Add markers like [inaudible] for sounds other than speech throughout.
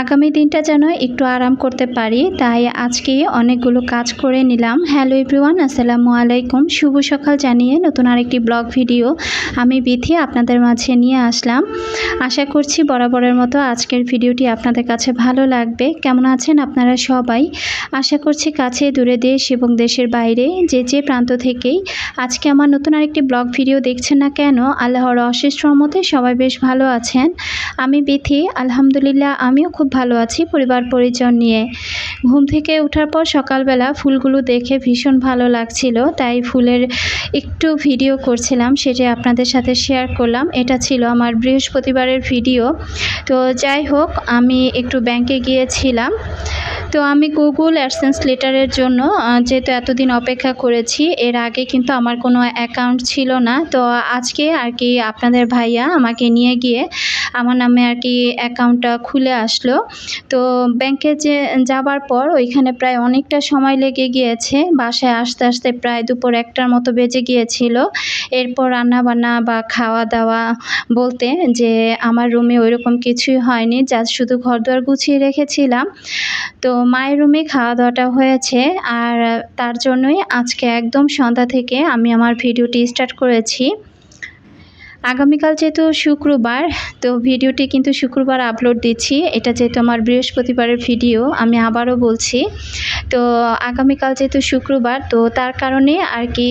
আগামী দিনটা যেন একটু আরাম করতে পারি, তাই আজকে অনেকগুলো কাজ করে নিলাম। হ্যালো এভরিওয়ান আসসালামু আলাইকুম। শুভ সকাল জানিয়ে নতুন আরেকটি ব্লগ ভিডিও আমি বিথি আপনাদের মাঝে নিয়ে আসলাম। আশা করছি বরাবরের মতো আজকের ভিডিওটি আপনাদের কাছে ভালো লাগবে। কেমন আছেন আপনারা সবাই? আশা করছি কাছে, দূরে দেশ এবং দেশের বাইরে, যে যে প্রান্ত থেকেই আজকে আমার নতুন আরেকটি ব্লগ ভিডিও দেখছেন না কেন, আল্লাহর অশেষ রহমতে সবাই বেশ ভালো আছেন। আমি বিথি, আলহামদুলিল্লাহ, আমিও খুব ভালো আছি, পরিবার পরিজন নিয়ে। ঘুম থেকে ওঠার পর সকালবেলা ফুলগুলো দেখে ভীষণ ভালো লাগছিল, তাই ফুলের একটু ভিডিও করছিলাম, সেটা আপনাদের সাথে শেয়ার করলাম। এটা ছিল আমার বৃহস্পতিবারের ভিডিও। তো যাই হোক, আমি একটু ব্যাংকে গিয়েছিলাম। তো আমি গুগল অ্যাডসেন্স লেটারের জন্য যেহেতু এতদিন অপেক্ষা করেছি, এর আগে কিন্তু আমার কোনো অ্যাকাউন্ট ছিল না। তো আজকে আর কি আপনাদের ভাইয়া আমাকে নিয়ে গিয়ে, আমার নামে আর কি অ্যাকাউন্টটা খুলে আসলো। তো ব্যাংকে যে যাবার পর ওইখানে প্রায় অনেকটা সময় লেগে গিয়েছে। বাসায় আসতে আসতে প্রায় দুপুর একটার মতো বেজে গিয়েছিল। এরপর রান্না বান্না বা খাওয়া দাওয়া বলতে যে আমার রুমে ওইরকম কিছুই হয়নি, যা শুধু ঘর দুয়ার গুছিয়ে রেখেছিলাম। তো মায়ের রুমে খাওয়া দাওয়াটা হয়েছে আর তার জন্যই আজকে একদম সন্ধ্যা থেকে আমি আমার ভিডিওটি স্টার্ট করেছি। আগামীকাল যেহেতু শুক্রবার, তো ভিডিওটি কিন্তু শুক্রবার আপলোড দিচ্ছি। এটা যেহেতু আমার বৃহস্পতিবারের ভিডিও, আমি আবারও বলছি। তো আগামীকাল যেহেতু শুক্রবার, তো তার কারণে আর কি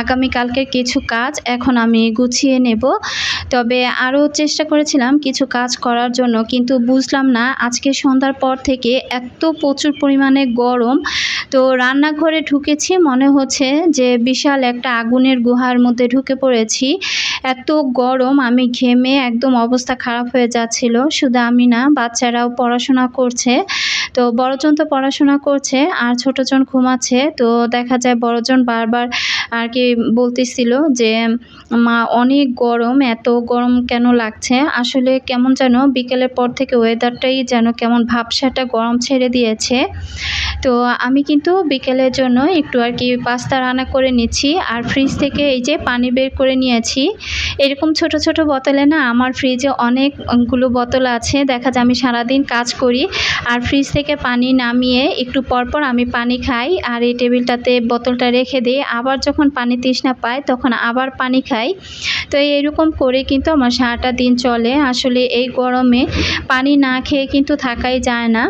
আগামীকালকের কিছু কাজ এখন আমি গুছিয়ে নেব। তবে আরও চেষ্টা করেছিলাম কিছু কাজ করার জন্য, কিন্তু বুঝলাম না আজকে সন্ধ্যার পর থেকে এত প্রচুর পরিমাণে গরম। তো রান্নাঘরে ঢুকেছি, মনে হচ্ছে যে বিশাল একটা আগুনের গুহার মধ্যে ঢুকে পড়েছি। এত গরম, আমি ঘেমে একদম অবস্থা খারাপ হয়ে যাচ্ছিল। শুধু আমি না, বাচ্চারাও পড়াশোনা করছে। তো বড়জন তো পড়াশোনা করছে, আর ছোটজন ঘুমাচ্ছে। তো দেখা যায় বড়জন বারবার আর কি বলতেছিল যে মা, অনেক গরম, এত গরম কেন লাগছে? আসলে কেমন যেন বিকেলের পর থেকে ওয়েদারটাই যেন কেমন ভাবসাটা গরম ছেড়ে দিয়েছে। তো আমি কিন্তু বিকেলের জন্য একটু আর কি পাস্তা রান্না করে নিচ্ছি আর ফ্রিজ থেকে এই যে পানি বের করে নিয়েছি। এরকম ছোট ছোট বোতলে না আমার ফ্রিজে অনেকগুলো বোতল আছে। দেখা যায় আমি সারাদিন কাজ করি আর ফ্রিজ থেকে পানি নামিয়ে একটু পরপর আমি পানি খাই আর এই টেবিলটাতে বোতলটা রেখে দিই। আবার যখন পানি তৃষ্ণা পায়, তখন আবার পানি খাই। তো এইরকম করে কিন্তু আমার সারাটা দিন চলে। আসলে এই গরমে পানি না খেয়ে কিন্তু থাকাই যায় না।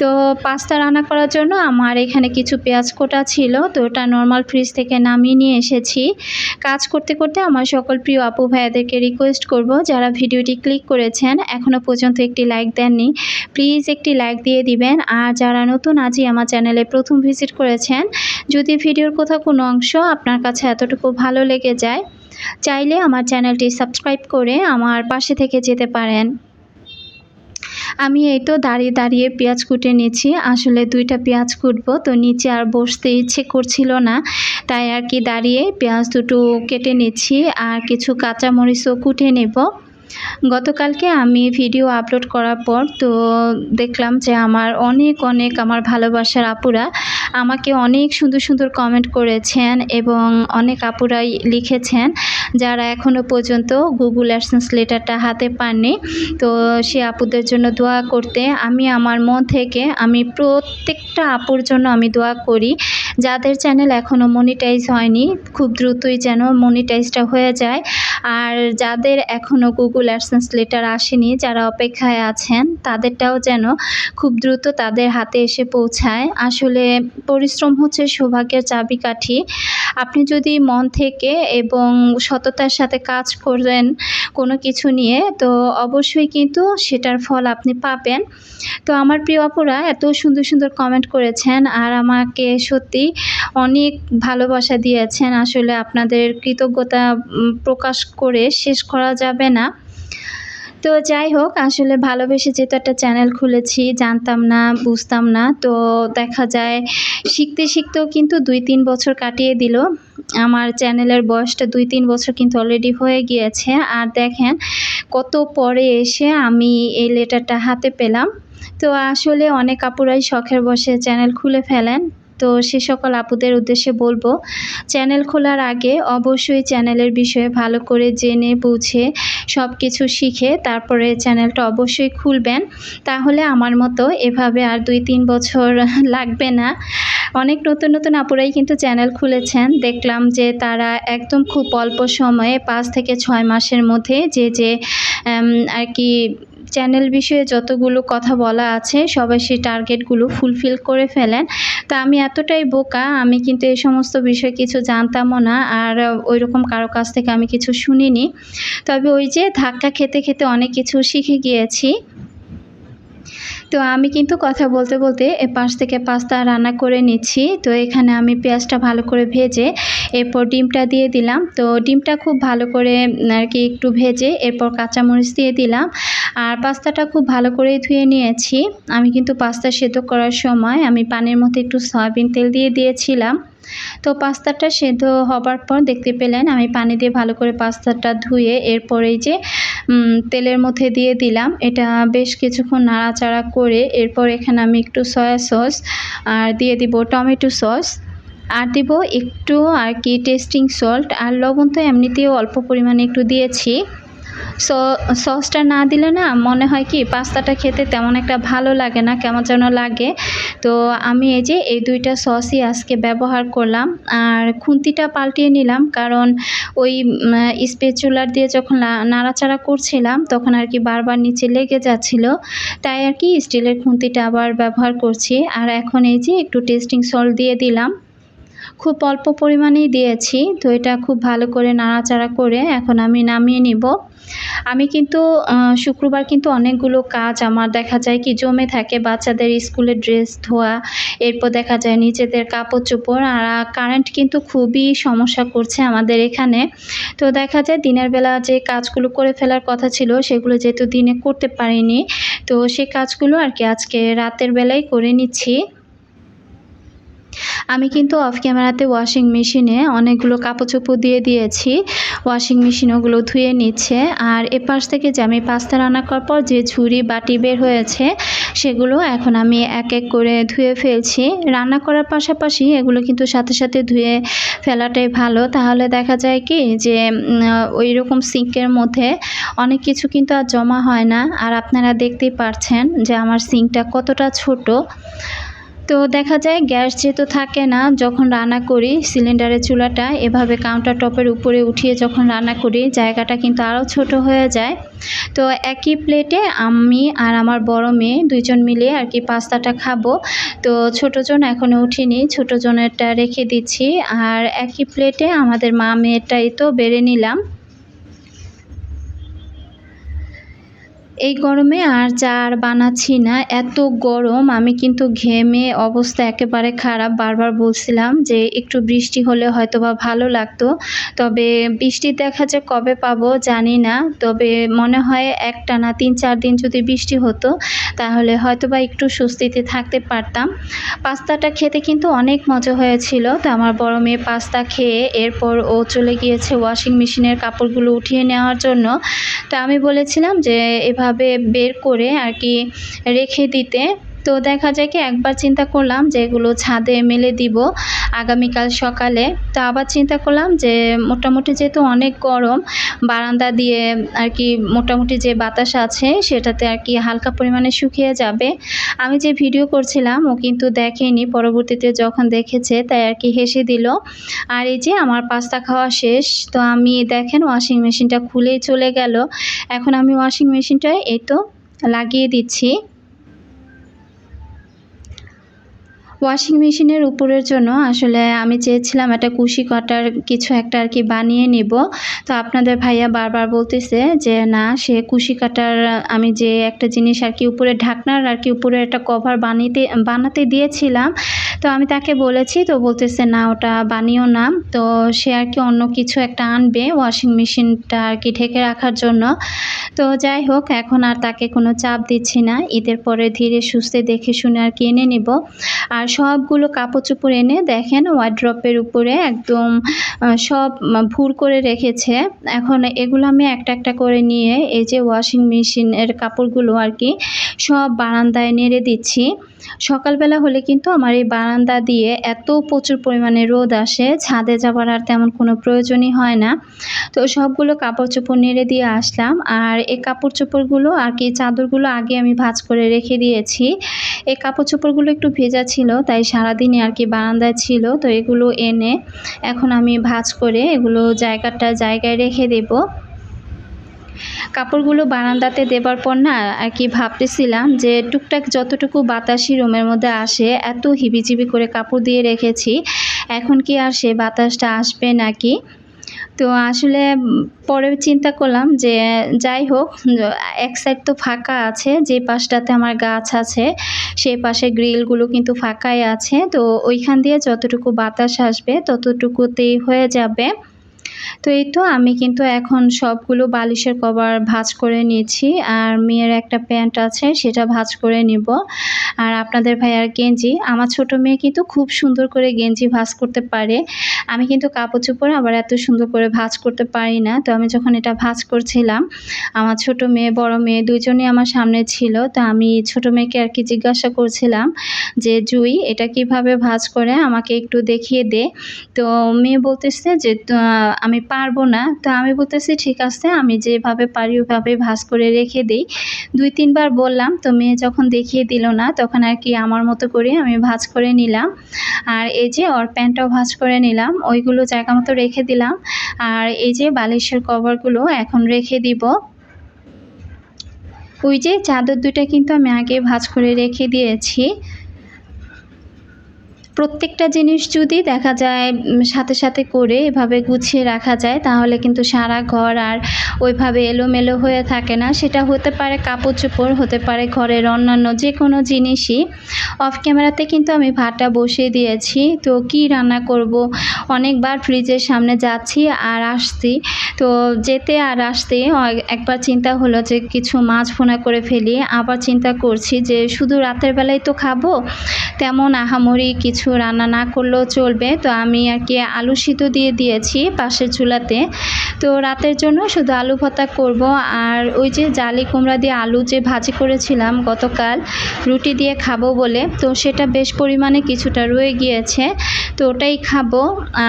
তো পাস্তা রান্না করার জন্য আমার এখানে কিছু পেঁয়াজ কোটা ছিল। তো ওটা নর্মাল ফ্রিজ থেকে নামিয়ে নিয়ে এসেছি। কাজ করতে করতে আমার সকল প্রিয় আপু ভাইয়াদেরকে রিকোয়েস্ট করব, যারা ভিডিওটি ক্লিক করেছেন এখনও পর্যন্ত একটি লাইক দেননি প্লিজ একটি লাইক দিয়ে দিবেন। আর যারা নতুন আজই আমার চ্যানেলে প্রথম ভিজিট করেছেন, যদি ভিডিওর কোথাও কোনো অংশ আপনার কাছে এতটুকু ভালো লেগে যায় চাইলে আমার চ্যানেলটি সাবস্ক্রাইব করে আমার পাশে থেকে যেতে পারেন। আমি এই তো দাঁড়িয়ে দাঁড়িয়ে পেঁয়াজ কুটে নিয়েছি। আসলে দুইটা পেঁয়াজ কুটবো, তো নিচে আর বসতে ইচ্ছে করছিল না। তাই আর কি দাঁড়িয়ে পেঁয়াজ দুটো কেটে নিচ্ছি, আর কিছু কাঁচামরিচও কুটে নেব। গতকালকে আমি ভিডিও আপলোড করার পর তো দেখলাম যে আমার অনেক অনেক আমার ভালোবাসার আপুরা আমাকে অনেক সুন্দর সুন্দর কমেন্ট করেছেন এবং অনেক আপুরাই লিখেছেন যারা এখনও পর্যন্ত গুগল অ্যাডসেন্স লেটারটা হাতে পাননি। তো সে আপুদের জন্য দোয়া করতে আমি আমার মন থেকে আমি প্রত্যেকটা আপুর জন্য আমি দোয়া করি। যাদের চ্যানেল এখনও মনিটাইজ হয়নি, খুব দ্রুতই যেন মনিটাইজটা হয়ে যায়। আর যাদের এখনও গুগল অ্যাডসেন্স লেটার আসেনি, যারা অপেক্ষায় আছেন, তাদেরটাও যেন খুব দ্রুত তাদের হাতে এসে পৌঁছায়। আসলে পরিশ্রম হচ্ছে সৌভাগ্যের চাবিকাঠি। আপনি যদি মন থেকে এবং সততার সাথে কাজ করেন কোনো কিছু নিয়ে, তো অবশ্যই কিন্তু সেটার ফল আপনি পাবেন। তো আমার প্রিয় অপরা এত সুন্দর সুন্দর কমেন্ট করেছেন, আর আমাকে সত্যি অনেক ভালোবাসা দিয়েছেন। আসলে আপনাদের কৃতজ্ঞতা প্রকাশ করে শেষ করা যাবে না। তো যাই হোক, আসলে ভালোবেসে যেহেতু একটা চ্যানেল খুলেছি, জানতাম না, বুঝতাম না, তো দেখা যায় শিখতে শিখতেও কিন্তু দুই তিন বছর কাটিয়ে দিল। আমার চ্যানেলের বয়সটা দুই তিন বছর কিন্তু অলরেডি হয়ে গিয়েছে। আর দেখেন কত পরে এসে আমি এই লেটারটা হাতে পেলাম। তো আসলে অনেক আপুরাই শখের বসে চ্যানেল খুলে ফেলেন। তো সে সকল আপুদের উদ্দেশ্যে বলব, চ্যানেল খোলার আগে অবশ্যই চ্যানেলের বিষয়ে ভালো করে জেনে, বুঝে সব কিছু শিখে তারপরে চ্যানেলটা অবশ্যই খুলবেন। তাহলে আমার মতো এভাবে আর দুই তিন বছর [laughs] লাগবে না। অনেক নতুন নতুন আপুরাই কিন্তু চ্যানেল খুলেছেন। দেখলাম যে তারা একদম খুব অল্প সময়ে পাঁচ থেকে ছয় মাসের মধ্যে যে যে আর কি চ্যানেল বিষয়ে যতগুলো কথা বলা আছে, সবাই সেই টার্গেটগুলো ফুলফিল করে ফেলেন। তো আমি এতটাই বোকা, আমি কিন্তু এই সমস্ত বিষয় কিছু জানতামও না আর ওই রকম কারও কাছ থেকে আমি কিছু শুনিনি। তবে ওই যে ধাক্কা খেতে খেতে অনেক কিছু শিখে গিয়েছি। তো আমি কিন্তু কথা বলতে বলতে এ পাশ থেকে পাস্তা রান্না করে নিচ্ছি। তো এখানে আমি পেঁয়াজটা ভালো করে ভেজে এরপর ডিমটা দিয়ে দিলাম। তো ডিমটা খুব ভালো করে আর কি একটু ভেজে এরপর কাঁচামরিচ দিয়ে দিলাম। আর পাস্তাটা খুব ভালো করে ধুয়ে নিয়েছি। আমি কিন্তু পাস্তা সেদ্ধ করার সময় আমি পানির মধ্যে একটু সয়াবিন তেল দিয়ে দিয়েছিলাম। তো পাস্তাটা সেদ্ধ হবার পর দেখতে পেলেন আমি পানি দিয়ে ভালো করে পাস্তাটা ধুয়ে এরপরেই যে তেলের মধ্যে দিয়ে দিলাম। এটা বেশ কিছুক্ষণ নাড়াচাড়া করে এরপর এখানে আমি একটু সয়া সস আর দিয়ে দিব টমেটো সস। আর দেবো একটু আর কি টেস্টিং সল্ট আর লবণ তো এমনিতেও অল্প পরিমাণে একটু দিয়েছি। সো সসটা না দিলে না মনে হয় কি পাস্তাটা খেতে তেমন একটা ভালো লাগে না, কেমন যেন লাগে। তো আমি এই যে এই দুইটা সসই আজকে ব্যবহার করলাম। আর খুন্তিটা পাল্টিয়ে নিলাম কারণ ওই স্পেচুলার দিয়ে যখন নাড়াচাড়া করছিলাম তখন আর কি বারবার নিচে লেগে যাচ্ছিল। তাই আর কি স্টিলের খুন্তিটা আবার ব্যবহার করছি। আর এখন এই যে একটু টেস্টিং সল্ট দিয়ে দিলাম। খুব অল্প পরিমাণেই দিয়েছি। তো এটা খুব ভালো করে নাড়াচাড়া করে এখন আমি নামিয়ে নিব। আমি কিন্তু শুক্রবার কিন্তু অনেকগুলো কাজ আমার দেখা যায় কি জমে থাকে। বাচ্চাদের স্কুলের ড্রেস ধোয়া, এরপর দেখা যায় নিজেদের কাপড় চোপড় আর কারেন্ট কিন্তু খুবই সমস্যা করছে আমাদের এখানে। তো দেখা যায় দিনের বেলা যে কাজগুলো করে ফেলার কথা ছিল, সেগুলো যেহেতু দিনে করতে পারিনি, তো সে কাজগুলো আর কি আজকে রাতের বেলায় করে নিচ্ছি। আমি কিন্তু অফ ক্যামেরাতে ওয়াশিং মেশিনে অনেকগুলো কাপড় চোপড় দিয়ে দিয়েছি। ওয়াশিং মেশিন ওগুলো ধুয়ে নিচ্ছে। আর এপাশ থেকে যে আমি পাস্তা রান্না করার পর যে ঝুড়ি, বাটি বের হয়েছে, সেগুলো এখন আমি এক এক করে ধুয়ে ফেলছি। রান্না করার পাশাপাশি এগুলো কিন্তু সাথে সাথে ধুয়ে ফেলাটাই ভালো। তাহলে দেখা যায় কি যে ওই রকম সিঙ্কের মধ্যে অনেক কিছু কিন্তু আর জমা হয় না। আর আপনারা দেখতেই পারছেন যে আমার সিঙ্কটা কতটা ছোট। তো দেখা যায় গ্যাস যেহেতু থাকে না, যখন রান্না করি সিলিন্ডারের চুলাটা এভাবে কাউন্টার টপের উপরে উঠিয়ে যখন রান্না করি, জায়গাটা কিন্তু আরও ছোট হয়ে যায়। তো একই প্লেটে আমি আর আমার বড় মেয়ে দুইজন মিলে আর কি পাস্তাটা খাব। তো ছোটোজন এখনও উঠিনি ছোটোজনেরটা রেখে দিচ্ছি। আর একই প্লেটে আমাদের মা মেয়েরটাই তো বেড়ে নিলাম। এই গরমে আর চা আর বানাচ্ছি না, এত গরম। আমি কিন্তু ঘেমে অবস্থা একেবারে খারাপ। বারবার বলছিলাম যে একটু বৃষ্টি হলে হয়তো বা ভালো লাগতো। তবে বৃষ্টি দেখা যে কবে পাবো জানি না। তবে মনে হয় একটা না তিন চার দিন যদি বৃষ্টি হতো, তাহলে হয়তো বা একটু স্বস্তিতে থাকতে পারতাম। পাস্তাটা খেতে কিন্তু অনেক মজা হয়েছিল। তো আমার বড় মেয়ে পাস্তা খেয়ে এরপর ও চলে গিয়েছে ওয়াশিং মেশিনের কাপড়গুলো উঠিয়ে নেওয়ার জন্য। তো আমি বলেছিলাম যে এভাবে ভাবে বের করে আর কি রেখে দিতে তো দেখা যায় কি একবার চিন্তা করলাম যে এগুলো ছাদে মেলে দিব আগামীকাল সকালে। তো আবার চিন্তা করলাম যে মোটামুটি যেহেতু অনেক গরম, বারান্দা দিয়ে আর কি মোটামুটি যে বাতাস আছে সেটাতে আর কি হালকা পরিমাণে শুকিয়ে যাবে। আমি যে ভিডিও করছিলাম ও কিন্তু দেখেনি, পরবর্তীতে যখন দেখেছে তাই আর কি হেসে দিল। আর এই যে আমার পাস্তা খাওয়া শেষ, তো আমি দেখেন ওয়াশিং মেশিনটা খুলেই চলে গেল। এখন আমি ওয়াশিং মেশিনটায় এই তো লাগিয়ে দিচ্ছি। ওয়াশিং মেশিনের উপরের জন্য আসলে আমি চেয়েছিলাম একটা কুশি কাটার কিছু একটা আর কি বানিয়ে নিব। তো আপনাদের ভাইয়া বারবার বলতেছে যে, না, সে কুশি কাটার, আমি যে একটা জিনিস আর কি উপরে ঢাকনার আর কি উপরে একটা কভার বানিয়ে বানাতে দিয়েছিলাম। তো আমি তাকে বলেছি, তো বলতেছে, না, ওটা বানিও না। তো সে আর কি অন্য কিছু একটা আনবে ওয়াশিং মেশিনটা আর কি ঢেকে রাখার জন্য। তো যাই হোক, এখন আর তাকে কোনো চাপ দিচ্ছি না। ঈদের পরে ধীরে সুস্থে দেখে শুনে আর কি এনে নিব। আর সবগুলো কাপড় চোপড় এনে দেখেন ওয়ার্ড্রপের উপরে একদম সব ভুর করে রেখেছে। এখন এগুলো আমি একটা একটা করে নিয়ে এই যে ওয়াশিং মেশিনের কাপড়গুলো আর কি সব বারান্দায় নেড়ে দিচ্ছি। সকালবেলা হলে কিন্তু আমার এই বারান্দা দিয়ে এত প্রচুর পরিমাণে রোদ আসে, ছাদে যাবার আর তেমন কোনো প্রয়োজনই হয় না। তো সবগুলো কাপড় চোপড় নেড়ে দিয়ে আসলাম, আর এই কাপড় চোপড়গুলো আর কি চাদরগুলো আগে আমি ভাজ করে রেখে দিয়েছি। এই কাপড় চোপড়গুলো একটু ভেজা ছিল, তাই সারাদিনই আর কি বারান্দায় ছিল, তো এগুলো এনে এখন আমি ভাজ করে এগুলো জায়গাটা জায়গায় রেখে দেবো। কাপড়গুলো বারান্দাতে দেবার পর না, আর কি ভাবতেছিলাম যে টুকটাক যতটুকু বাতাসি রুমের মধ্যে আসে, এত হিবিজিবি করে কাপড় দিয়ে রেখেছি। এখন কি আর সে বাতাসটা আসবে নাকি? তো আসলে পরে চিন্তা করলাম যে যাই হোক, এক সাইড তো ফাঁকা আছে, যে পাশটাতে আমার গাছ আছে, সেই পাশে গ্রিলগুলো কিন্তু ফাঁকাই আছে। তো ওইখান দিয়ে যতটুকু বাতাস আসবে, ততটুকুতেই হয়ে যাবে। তো এই তো আমি কিন্তু এখন সবগুলো বালিশের কভার ভাজ করে নিয়েছি আর মেয়ের একটা প্যান্ট আছে সেটা ভাজ করে নিব। আর আপনাদের ভাইয়ার গেঞ্জি, আমার ছোট মেয়ে কিন্তু খুব সুন্দর করে গেঞ্জি ভাজ করতে পারে। আমি কিন্তু কাপড় চোপড় আবার এত সুন্দর করে ভাজ করতে পারি না। তো আমি যখন এটা ভাজ করছিলাম, আমার ছোট মেয়ে, বড় মেয়ে দুজনেই আমার সামনে ছিল। তো আমি ছোট মেয়েকে আর কি জিজ্ঞাসা করছিলাম যে, জুই, এটা কীভাবে ভাজ করে? আমাকে একটু দেখিয়ে দে। তো মেয়ে বলতেছে যে আমি পারব না। তো আমি বলতেছি, ঠিক আছে, আমি যেভাবে পারি ওইভাবে ভাজ করে রেখে দিই। দুই তিনবার বললাম, তো মেয়ে যখন দেখিয়ে দিল না, তখন আর কি আমার মতো করে আমি ভাজ করে নিলাম। আর এই যে ওর প্যান্টটাও ভাজ করে নিলাম, ওইগুলো জায়গা মতো রেখে দিলাম। আর এই যে বালিশের কভারগুলো এখন রেখে দিব। ওই যে চাদর দুটা কিন্তু আমি আগে ভাজ করে রেখে দিয়েছি। প্রত্যেকটা জিনিস যদি দেখা যায় সাথে সাথে করে এভাবে গুছিয়ে রাখা যায়, তাহলে কিন্তু সারা ঘর আর ওইভাবে এলোমেলো হয়ে থাকে না। সেটা হতে পারে কাপড় চোপড়, হতে পারে ঘরের অন্যান্য যে কোনো জিনিসই। অফ ক্যামেরাতে কিন্তু আমি ভাতটা বসিয়ে দিয়েছি। তো কি রান্না করব? অনেকবার ফ্রিজের সামনে যাচ্ছি আর আসছি। তো যেতে আর আসতে একবার চিন্তা হলো যে কিছু মাছ ফোনা করে ফেলি। আবার চিন্তা করছি যে শুধু রাতের বেলায় তো খাব, তেমন আহামরি কিছু রান্না না করলেও চলবে। তো আমি আর কি আলু সিদ্ধ দিয়ে দিয়েছি পাশের চুলাতে। তো রাতের জন্য শুধু আলু ভর্তা করব। আর ওই যে জালি কুমড়া দিয়ে আলু যে ভাজি করেছিলাম গতকাল, রুটি দিয়ে খাব বলে, তো সেটা বেশ পরিমাণে কিছুটা রয়ে গিয়েছে। তো ওটাই খাব।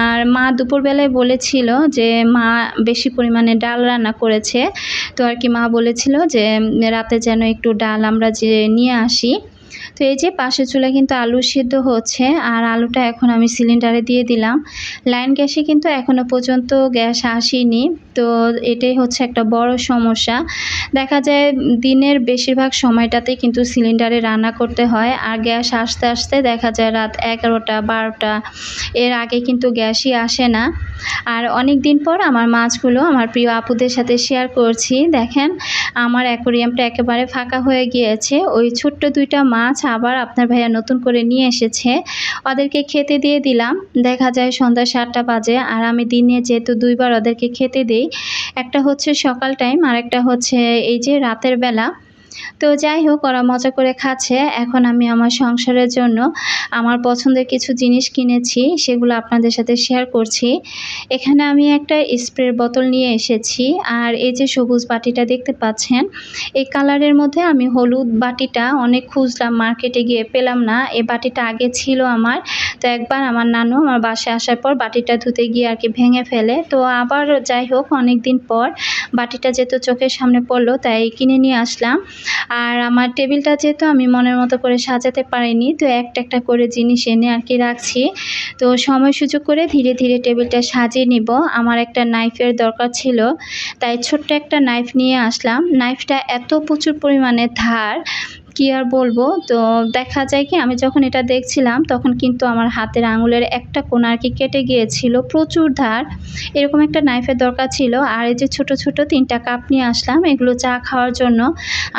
আর মা দুপুরবেলায় বলেছিল যে মা বেশি পরিমাণে ডাল রান্না করেছে। তো আর কি মা বলেছিল যে, রাতে যেন একটু ডাল আমরা যে নিয়ে আসি তো এই যে পাশে চুলা কিন্তু আলু সিদ্ধ হচ্ছে, আর আলুটা এখন আমি সিলিন্ডারে দিয়ে দিলাম। লাইন গ্যাসে কিন্তু এখনও পর্যন্ত গ্যাস আসেনি, তো এটাই হচ্ছে একটা বড় সমস্যা। দেখা যায় দিনের বেশিরভাগ সময়টাতে কিন্তু সিলিন্ডারে রান্না করতে হয়, আর গ্যাস আসতে আসতে দেখা যায় রাত এগারোটা, বারোটা, এর আগে কিন্তু গ্যাসই আসে না। আর অনেক দিন পর আমার মাছগুলো আমার প্রিয় আপুদের সাথে শেয়ার করছি, দেখেন, আমার অ্যাকোরিয়ামটা একেবারে ফাঁকা হয়ে গিয়েছে, ওই ছোট্ট দুইটা মাছ আবার আপনার ভাইয়া নতুন করে নিয়ে এসেছে। ওদেরকে খেতে দিয়ে দিলাম। দেখা যায় সন্ধ্যা সাতটা বাজে আর আমি দিনে যেহেতু দুইবার ওদেরকে খেতে দিই, একটা হচ্ছে সকাল টাইম আর একটা হচ্ছে এই যে রাতের বেলা। তো যাই হোক, ওরা মজা করে খাচ্ছে। এখন আমি আমার সংসারের জন্য আমার পছন্দের কিছু জিনিস কিনেছি, সেগুলো আপনাদের সাথে শেয়ার করছি। এখানে আমি একটা স্প্রের বোতল নিয়ে এসেছি, আর এই যে সবুজ বাটিটা দেখতে পাচ্ছেন, এই কালারের মধ্যে আমি হলুদ বাটিটা, অনেক খুঁজলাম মার্কেটে গিয়ে পেলাম না, এই বাটিটা আগে ছিল আমার। তো একবার আমার নানু আমার বাসায় আসার পর বাটিটা ধুতে গিয়ে আর কি ভেঙে ফেলে। তো আবার যাই হোক অনেক দিন পর বাটিটা যেহেতু চোখের সামনে পড়ল, তাই কিনে নিয়ে আসলাম। আর আমার টেবিলটা যেহেতু আমি মনের মতো করে সাজাতে পারিনি, তো একটা একটা করে জিনিস এনে আর কি রাখছি। তো সময় সুযোগ করে ধীরে ধীরে টেবিলটা সাজিয়ে নিব। আমার একটা নাইফের দরকার ছিল, তাই ছোট্ট একটা নাইফ নিয়ে আসলাম। নাইফটা এত প্রচুর পরিমাণে ধার কি আর বলব? তো দেখা যায় কি, আমি যখন এটা দেখছিলাম, তখন কিন্তু আমার হাতের আঙুলের একটা কোনা আর কি কেটে গিয়েছিল, প্রচুর ধার। এরকম একটা নাইফের দরকার ছিল। আর এই যে ছোট ছোট তিনটা কাপ নিয়ে আসলাম, এগুলো চা খাওয়ার জন্য।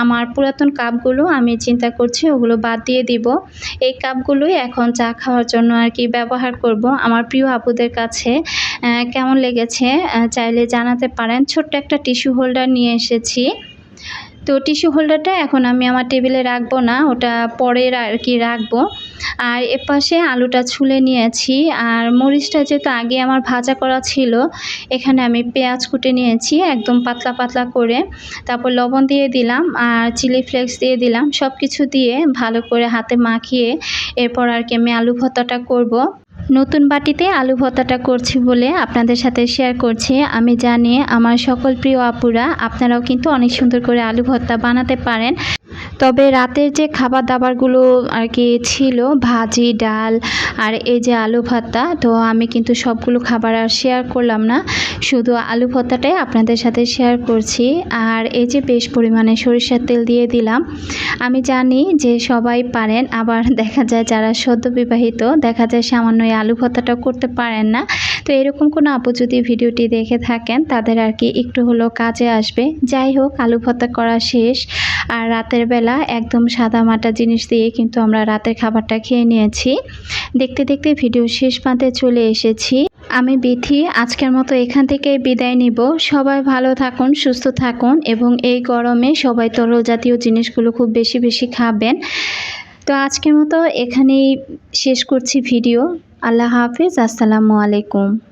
আমার পুরাতন কাপগুলো আমি চিন্তা করছি, ওগুলো বাদ দিয়ে দিব। এই কাপগুলোই এখন চা খাওয়ার জন্য আর কি ব্যবহার করব। আমার প্রিয় আপুদের কাছে কেমন লেগেছে? চাইলে জানাতে পারেন। ছোট্ট একটা টিস্যু হোল্ডার নিয়ে এসেছি। তো টিস্যু হোল্ডারটা এখন আমি আমার টেবিলে রাখব না, ওটা পরের আর কি রাখব আর এপাশে আলুটা ছুলে নিয়েছি, আর মরিচটা যেহেতু আগে আমার ভাজা করা ছিল, এখানে আমি পেঁয়াজ কুটে নিয়েছি একদম পাতলা পাতলা করে তারপর লবণ দিয়ে দিলাম আর চিলি ফ্লেক্স দিয়ে দিলাম সব কিছু দিয়ে ভালো করে হাতে মাখিয়ে এরপর আর কি আমি আলু ভর্তাটা করব। নতুন বাটিতে আলু ভর্তাটা করছি বলে আপনাদের সাথে শেয়ার করছি। আমি জানি আমার সকল প্রিয় আপুরা, আপনারাও কিন্তু অনেক সুন্দর করে আলু ভর্তা বানাতে পারেন। তবে রাতের যে খাবার দাবারগুলো আর কি ছিল, ভাজি, ডাল আর এই যে আলু ভর্তা, তো আমি কিন্তু সবগুলো খাবার আর শেয়ার করলাম না। শুধু আলু ভর্তাটাই আপনাদের সাথে শেয়ার করছি। আর এই যে বেশ পরিমাণে সরিষার তেল দিয়ে দিলাম। আমি জানি যে সবাই পারেন, আবার [laughs] দেখা যায় যারা সদ্য বিবাহিত, দেখা যায় সামান্য এই আলু ভর্তাটাও করতে পারেন না। তো এরকম কোনো আপু যদি ভিডিওটি দেখে থাকেন, তাদের আর কি একটু হলেও কাজে আসবে। যাই হোক, আলু ভর্তা করা শেষ। আর রাতের বেলা একদম সাদা মাটা জিনিস দিয়ে কিন্তু আমরা রাতের খাবারটা খেয়ে নিয়েছি। দেখতে দেখতে ভিডিও শেষ প্রান্তে চলে এসেছি। আমি বিথি, আজকের মতো এখান থেকে বিদায় নিব। সবাই ভালো থাকুন, সুস্থ থাকুন এবং এই গরমে সবাই তরল জাতীয় জিনিসগুলো খুব বেশি বেশি খাবেন। তো আজকের মতো এখানেই শেষ করছি ভিডিও। আল্লাহ হাফিজ, আসসালামু আলাইকুম।